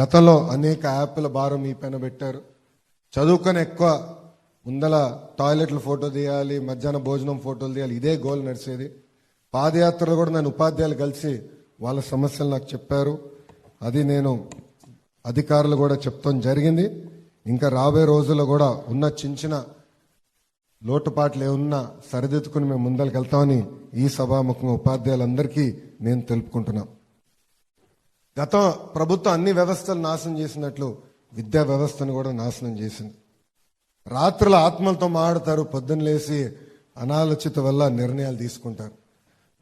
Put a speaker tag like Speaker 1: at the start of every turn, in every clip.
Speaker 1: గతంలో అనేక యాప్ల భారం మీ పైన పెట్టారు. చదువుకొని ఎక్కువ ముందల టాయిలెట్లు ఫోటో తీయాలి మధ్యాహ్న భోజనం ఫోటోలు తీయాలి ఇదే గోల్ నడిచేది. పాదయాత్రలో కూడా నేను ఉపాధ్యాయులు కలిసి వాళ్ళ సమస్యలు నాకు చెప్పారు. అది నేను అధికారులు కూడా చెప్తాం జరిగింది. ఇంకా రాబోయే రోజుల్లో కూడా ఉన్న చిన్న చిన్న లోటుపాట్లు ఏమున్నా సరిదిద్దుకుని మేము ముందరికి వెళ్తామని ఈ సభాముఖంగా ఉపాధ్యాయులందరికీ నేను తెలుపుకుంటున్నాను గత ప్రభుత్వం అన్ని వ్యవస్థలు నాశనం చేసినట్లు విద్యా వ్యవస్థను కూడా నాశనం చేసింది. రాత్రుల ఆత్మలతో మాడతారు పొద్దున్న లేసి అనాలోచిత వల్ల నిర్ణయాలు తీసుకుంటారు.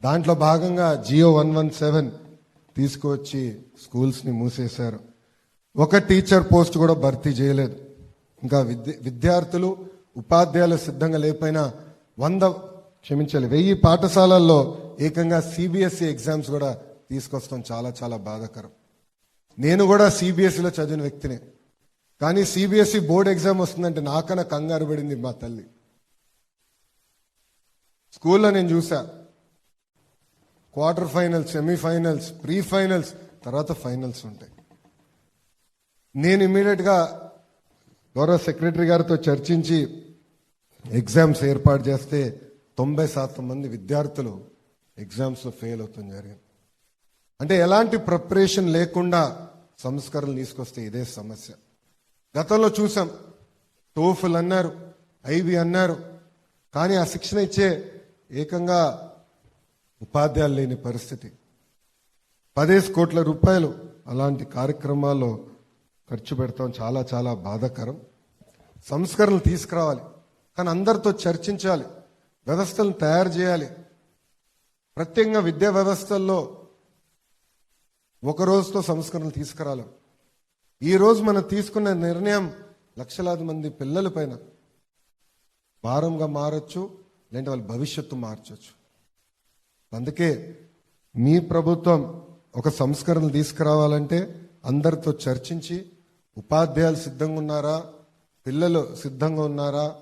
Speaker 1: దాంట్లో భాగంగా జియో వన్ వన్ సెవెన్ తీసుకువచ్చి స్కూల్స్ని మూసేశారు. ఒక టీచర్ పోస్ట్ కూడా భర్తీ చేయలేదు. ఇంకా విద్య విద్యార్థులు ఉపాధ్యాయులు సిద్ధంగా లేకపోయినా వంద క్షమించాలి వెయ్యి పాఠశాలల్లో ఏకంగా సిబిఎస్ఈ ఎగ్జామ్స్ కూడా తీసుకొస్తాం. చాలా చాలా బాధాకరం. నేను కూడా సిబిఎస్ఈలో చదివిన వ్యక్తినే. కానీ సిబిఎస్ఈ బోర్డ్ ఎగ్జామ్ వస్తుందంటే నాకన్నా కంగారు పడింది మా తల్లి. స్కూల్లో నేను చూసా. Quarter finals semifinals pre finals తర్వాత ఫైనల్స్ ఉంటాయి. నేను ఇమీడియట్గా గౌరవ సెక్రటరీ గారితో చర్చించి ఎగ్జామ్స్ ఏర్పాటు చేస్తే తొంభై శాతం మంది విద్యార్థులు ఎగ్జామ్స్లో ఫెయిల్ అవుతుంది జరిగింది. అంటే ఎలాంటి ప్రిపరేషన్ లేకుండా సంస్కరణలు తీసుకొస్తే ఇదే సమస్య. గతంలో చూసాం టోఫుల్ అన్నారు ఐవి అన్నారు కానీ ఆ శిక్షణ ఇచ్చే ఏకంగా ఉపాధ్యాయులు లేని పరిస్థితి. పదేసి కోట్ల రూపాయలు అలాంటి కార్యక్రమాల్లో ఖర్చు పెడతాం చాలా చాలా బాధాకరం. సంస్కరణలు తీసుకురావాలి కానీ అందరితో చర్చించాలి వ్యవస్థలను తయారు చేయాలి. ప్రత్యేకంగా విద్యా వ్యవస్థల్లో ఒక రోజుతో సంస్కరణలు తీసుకురాలి. ఈ రోజు మనం తీసుకున్న నిర్ణయం లక్షలాది మంది పిల్లల పైన. భారంగా మారచ్చు లేదంటే వాళ్ళ భవిష్యత్తు మార్చొచ్చు. అందుకే మీ ప్రభుత్వం ఒక సంస్కరణలు తీసుకురావాలంటే అందరితో చర్చించి ఉపాధ్యాయులు సిద్ధంగా ఉన్నారా పిల్లలు సిద్ధంగా ఉన్నారా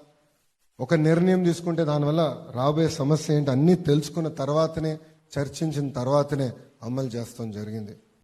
Speaker 1: ఒక నిర్ణయం తీసుకుంటే దానివల్ల రాబోయే సమస్య ఏంటి అన్నీ తెలుసుకున్న తర్వాతనే చర్చించిన తర్వాతనే అమలు చేస్తాం జరిగింది.